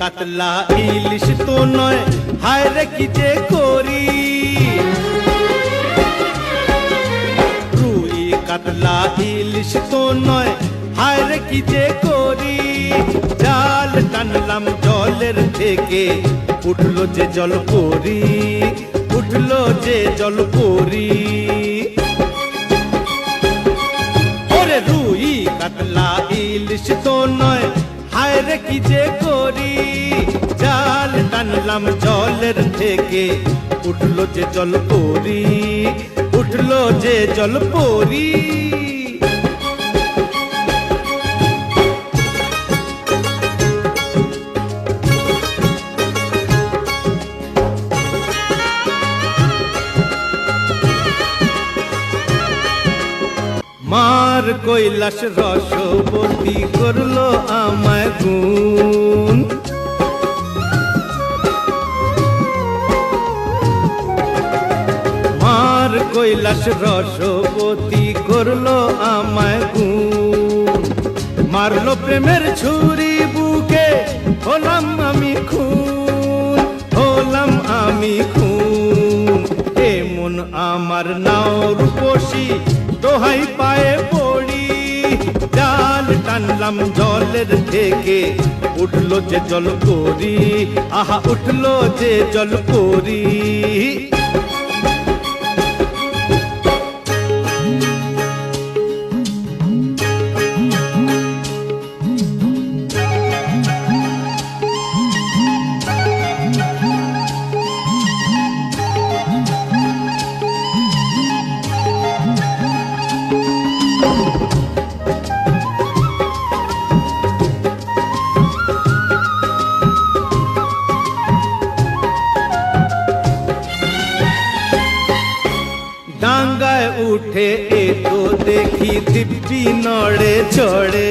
কাতলা ইলিশ তো নয়, হায় রে কি যে করি। রুই, কাতলা ইলিশ তো নয়, হায় রে কি যে করি। জাল টানলাম জলের থেকে, উঠল যে জল পরি উঠল যে জল ওরে রুই, কাতলা ইলিশ তো নয়, হায় রে কি যে করি। টানলাম জলের থেকে। উঠল যে জল পরি উঠল যে জল পরি মার কৈলাস রসবতী করল আমায় গুণ। কৈলাস রসবতী করল আমায় গুণ। মারলো প্রেমের ছুরি বুকে, হলাম আমি খুন, হলাম আমি খুন। এমন আমার নাও রূপসী, দোহাই পায়ে পড়ি। জাল টানলাম জলের থেকে উঠল যে জল করি, আহা, উঠল যে জল করি। ডাঙ্গায় উঠে এ তো দেখি দিব্যি নড়ে চড়ে।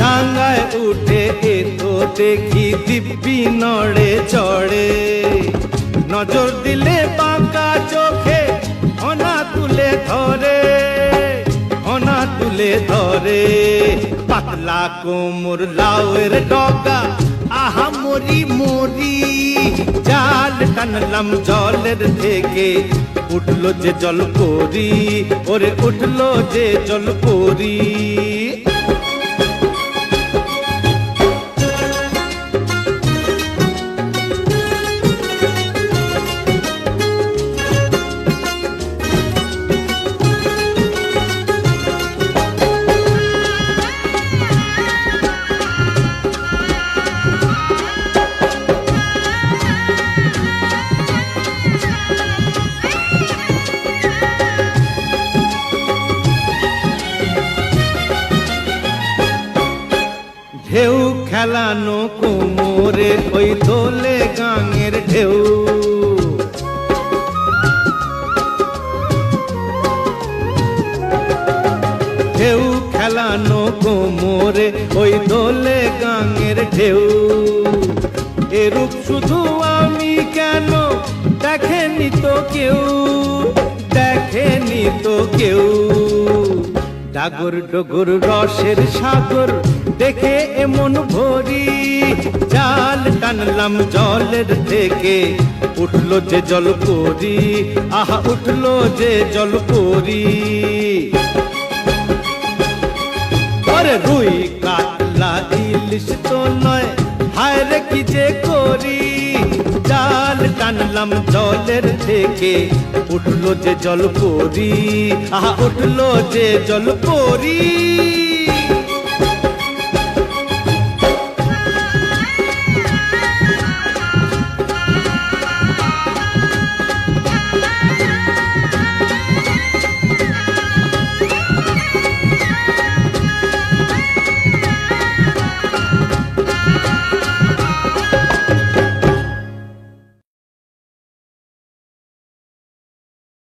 ডাঙ্গায় উঠে এ তো দেখি দিব্যি নড়ে চড়ে নজর দিলে বাঁকা চোখে, অনা তুলে ধরে, অনা তুলে ধরে পাতলা কোমর লাউয়ের ডগা আহা মরি মরি, জাল টানলাম জলের থেকে। উঠল যে জল করি ওরে উঠল যে জল পরি ঢেউ খেলানো কোমরে, ওই দোলে গাঙের ঢেউ। ঢেউ খেলানো কোমরে, ওই দোলে গাঙের ঢেউ। এরূপ শুধু আমি কেন দেখেনি তো কেউ? দেখেনি তো কেউ? ডাগর ডগর রসের সাগর দেখে এমন ভরি। জাল টানলাম জলের থেকে, উঠল যে জল পরি আহা, উঠল যে জল ওরে রুই কাতলা ইলিশ তো নয়, হায় রে কি যে করি। জাল টানলাম জলের থেকে, উঠল যে জল পরি আহা, উঠল যে জল পরি